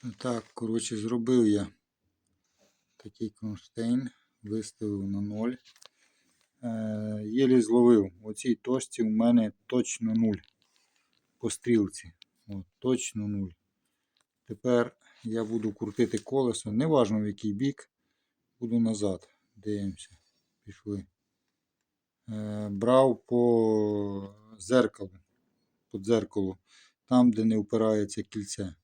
Так, коротше, зробив я такий кронштейн, виставив на ноль. Е, єлі зловив. У цій точці у мене точно нуль. По стрілці. От, точно нуль. Тепер я буду крутити колесо, неважно в який бік, буду назад. Дивимося. Пішли. Е, брав по зеркалу, по дзеркалу, там, де не впирається кільце.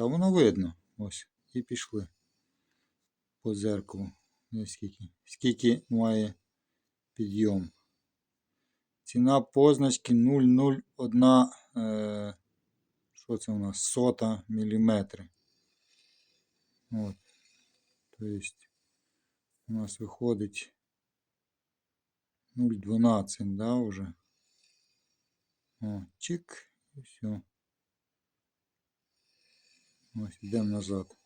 Та воно видно. Ось. І пішли. По дзеркалу. Ось скільки. Скільки має підйом. Ціна позначки 0,01. Е, що це у нас? Сота міліметри. От. Тобто у нас виходить 0,12, да, уже. О, чик, і все. Ось, йдемо назад.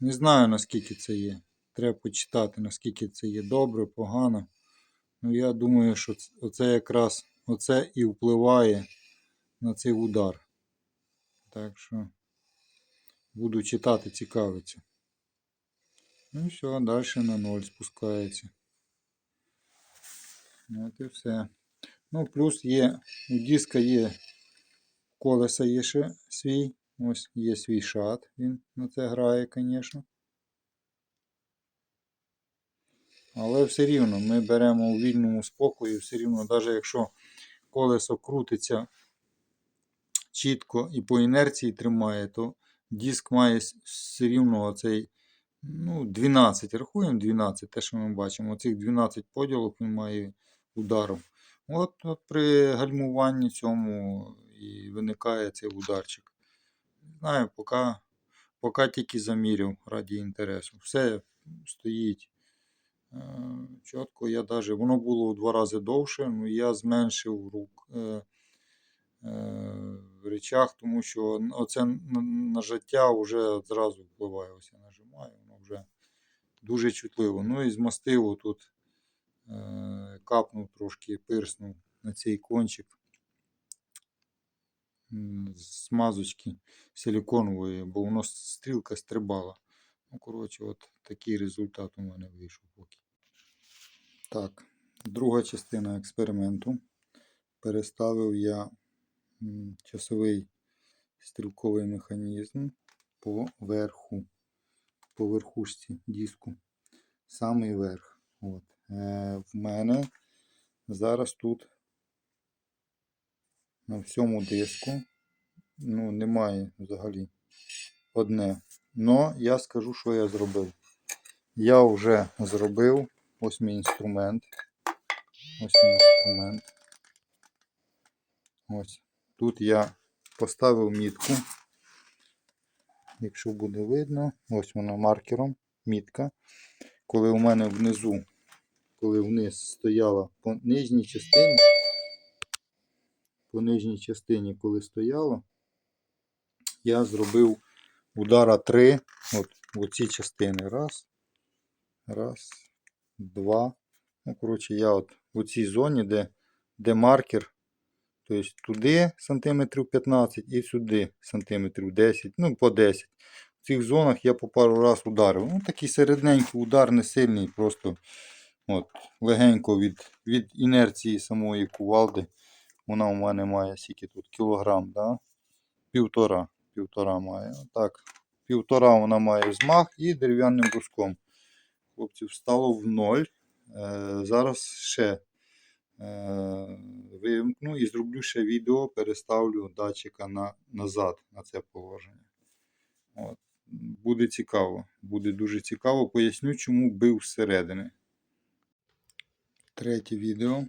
Не знаю, наскільки це є. Треба почитати, наскільки це є добре, погано. Ну, я думаю, що ц- оце якраз оце і впливає на цей удар. Так що буду читати, цікавиться. Ну і все, далі на ноль спускається. От і все. Ну, плюс є, у диска є колеса є ще свій. Ось є свій шат, він на це грає, звісно. Але все рівно ми беремо у вільному спокої, все рівно, навіть якщо колесо крутиться чітко і по інерції тримає, то диск має все рівно оцей ну, 12. Рахуємо 12, те, що ми бачимо. Оцих 12 поділок він має ударом. От, от при гальмуванні цьому і виникає цей ударчик. Знаю, поки, поки тільки заміряв раді інтересу. Все стоїть е, чітко. Я даже, воно було в два рази довше, але я зменшив рук. Е, е, в речах, тому що оце нажаття вже зразу впливає. Ось я нажимаю, воно вже дуже чутливо. Ну і змастив тут, е, капнув трошки, пирснув на цей кончик м, смазочки силиконової, бо воно с- стрілка стрибала. Ну, коротше, от такий результат у мене вийшов поки. Так, друга частина експерименту. Переставив я часовий стрілковий механізм по верху, по верхушці диску. Самий верх. От. Е, в мене зараз тут на всьому диску ну, немає взагалі одне. Но я скажу, що я зробив. Я вже зробив ось мій інструмент. Ось мій інструмент. Ось. Тут я поставив мітку. Якщо буде видно, ось вона маркером, мітка. Коли у мене внизу, коли вниз стояла по нижній частині, по нижній частині, коли стояла, я зробив удара 3 от в ці частини. Раз, раз, два. Ну, коротше, я от у цій зоні, де, де маркер, тобто туди сантиметрів 15 і сюди сантиметрів 10, ну по 10. В цих зонах я по пару раз ударив. Ну, такий середненький удар, не сильний, просто от, легенько від, від інерції самої кувалди. Вона у мене має скільки тут кілограм, да? півтора. Півтора має. Отак. Півтора вона має змах і дерев'яним бруском. Хлопці, встало в ноль. Е, зараз ще е, вимкну і зроблю ще відео, переставлю датчика на, назад на це положення. От. Буде цікаво. Буде дуже цікаво. Поясню, чому бив зсередини. Третє відео.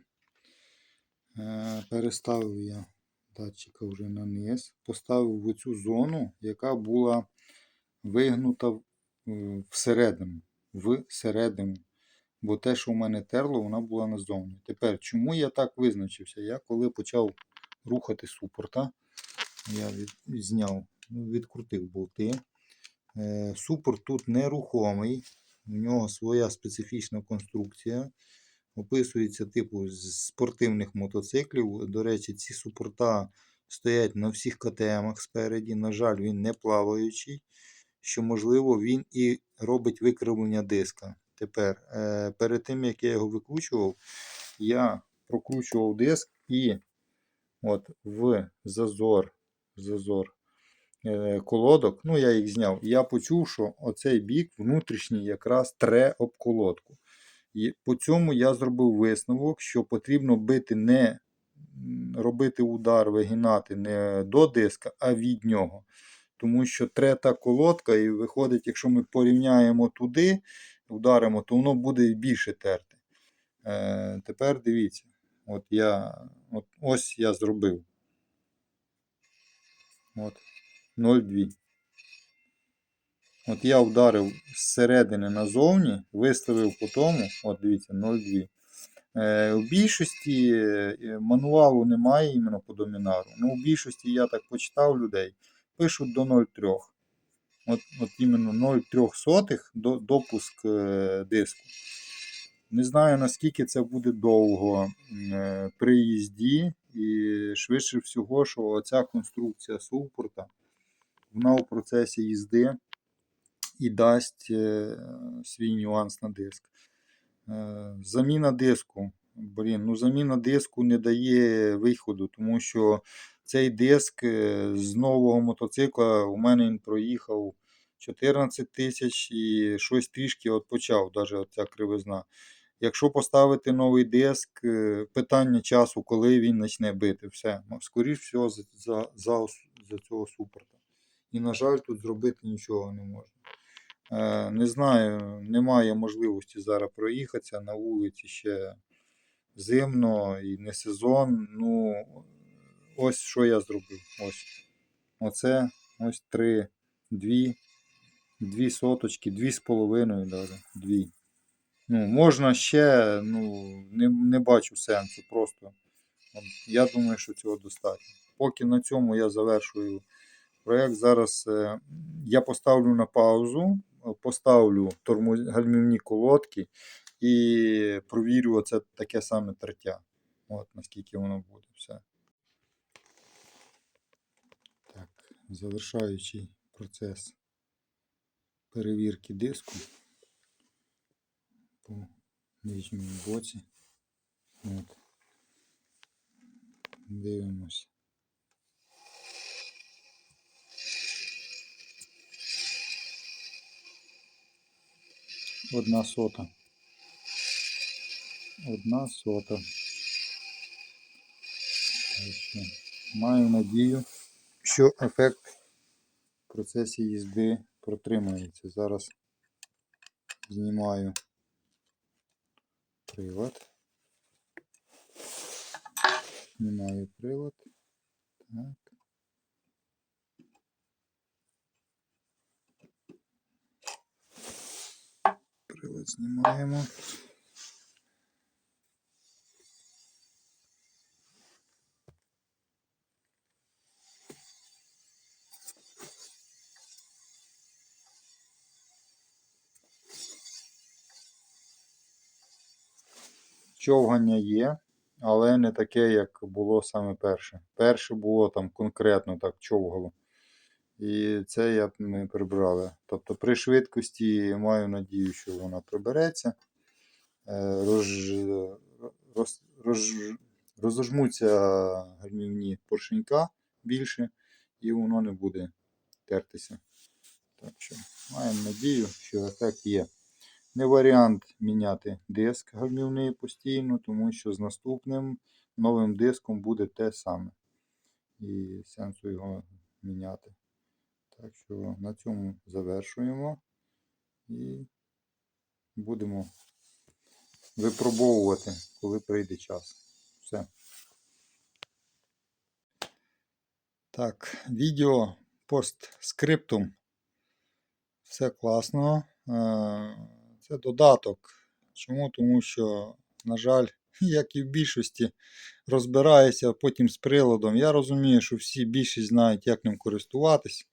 Е, переставив я датчика вже на низ. Поставив в цю зону, яка була вигнута е, всередину. Всередину. Бо те, що в мене терло, вона була назовні. Тепер, чому я так визначився? Я коли почав рухати супорта, я зняв, ну, відкрутив болти. Е, супорт тут нерухомий, у нього своя специфічна конструкція. Описується типу спортивних мотоциклів. До речі, ці супорта стоять на всіх КТМах спереді. На жаль, він не плаваючий. що, можливо, він і робить викривлення диска. Тепер, е, перед тим як я його викручував, я прокручував диск і от в зазор, зазор е, колодок, ну я їх зняв, я почув, що оцей бік внутрішній якраз тре об колодку. І по цьому я зробив висновок, що потрібно бити не робити удар, вигинати не до диска, а від нього. Тому що трета колодка, і виходить, якщо ми порівняємо туди, ударимо, то воно буде більше терти. Е, тепер дивіться, от я, от, ось я зробив. От, 0,2. От я вдарив зсередини назовні, виставив по тому, от дивіться, 0,2. Е, в більшості е, мануалу немає іменно по домінару. Ну, в більшості я так почитав людей, пишуть до 0,3. От, от іменно 0,3 сотих до, допуск е, диску. Не знаю, наскільки це буде довго е, при їзді, і швидше всього, що оця конструкція супорта, вона у процесі їзди і дасть е, свій нюанс на диск. Е, Заміна диску. Блін, ну заміна диску не дає виходу, тому що цей диск е, з нового мотоцикла у мене він проїхав 14 тисяч і щось трішки от почав, навіть оця кривизна. Якщо поставити новий диск, питання часу, коли він почне бити, все. Скоріше всього, за, за, за цього супорта. І, на жаль, тут зробити нічого не можна. Е, Не знаю, немає можливості зараз проїхатися на вулиці ще зимно і не сезон. Ну, ось що я зробив. Ось. Оце ось три, дві, дві соточки, дві з половиною даже, дві. Ну, можна ще, ну, не, не бачу сенсу просто. Я думаю, що цього достатньо. Поки на цьому я завершую проєкт. Зараз е, я поставлю на паузу, поставлю тормоз... гальмівні колодки і провірю оце таке саме тертя. От наскільки воно буде. Все. Так, завершаючий процес перевірки диску по нижньому боці. От. Дивимось. Одна сота. Одна сота. Маю надію, що ефект в процесі їзди протримається. Зараз знімаю прилад. Знімаю прилад. Так. Прилад знімаємо. Човгання є, але не таке, як було саме перше. Перше було там конкретно так човгало. І це я ми прибрали. Тобто при швидкості маю надію, що вона прибереться. Е, Роз, роз, роз, розожмуться гальмівні поршенька більше, і воно не буде тертися. Так що маємо надію, що ефект є. Не варіант міняти диск гальмівний постійно, тому що з наступним новим диском буде те саме. І сенсу його міняти. Так що на цьому завершуємо і будемо випробовувати, коли прийде час. Все. Так, відео постскриптум. Все класно. Е, Це додаток. Чому? Тому що, на жаль, як і в більшості, розбираюся потім з приладом. Я розумію, що всі більшість знають, як ним користуватись.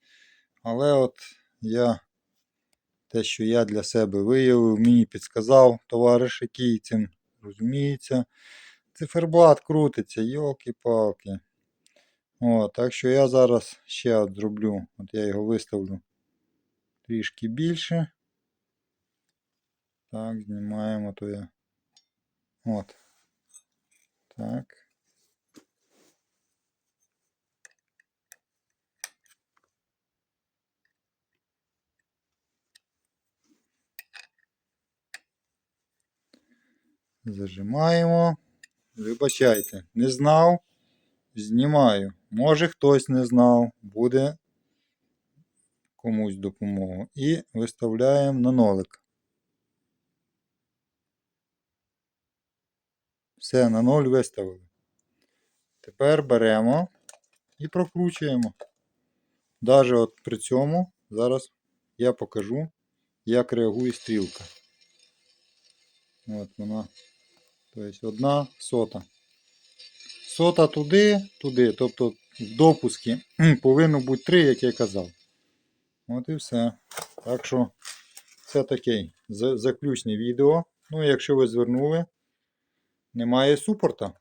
Але от я те, що я для себе виявив, мені підсказав товариш, який цим розуміється. Циферблат крутиться, йолки-палки. Так що я зараз ще от зроблю. От я його виставлю трішки більше. Так, знімаємо то я. От. Так. Зажимаємо. Вибачайте, не знав. Знімаю. Може хтось не знав, буде комусь допомогу. І виставляємо на нолик. Все, на ноль виставили. Тепер беремо і прокручуємо. Даже от при цьому зараз я покажу, як реагує стрілка. От вона. Тобто одна сота. Сота туди, туди. Тобто в допускі повинно бути 3, як я казав. От і все. Так що це таке заключне відео. Ну, якщо ви звернули, немає супорта.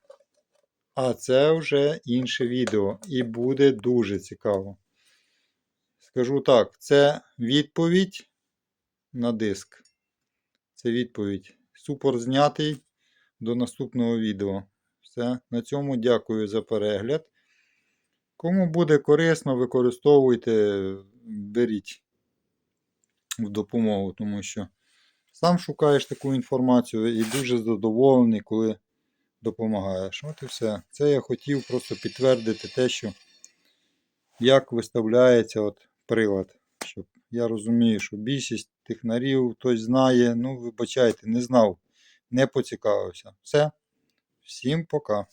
А це вже інше відео. І буде дуже цікаво. Скажу так, це відповідь на диск. Це відповідь. Супорт знятий до наступного відео. Все. На цьому дякую за перегляд. Кому буде корисно, використовуйте, беріть в допомогу, тому що сам шукаєш таку інформацію і дуже задоволений, коли допомагаєш. От і все. Це я хотів просто підтвердити те, що як виставляється от прилад. Щоб я розумію, що більшість технарів хтось знає. Ну, вибачайте, не знав, не поцікавився. Все. Всім пока.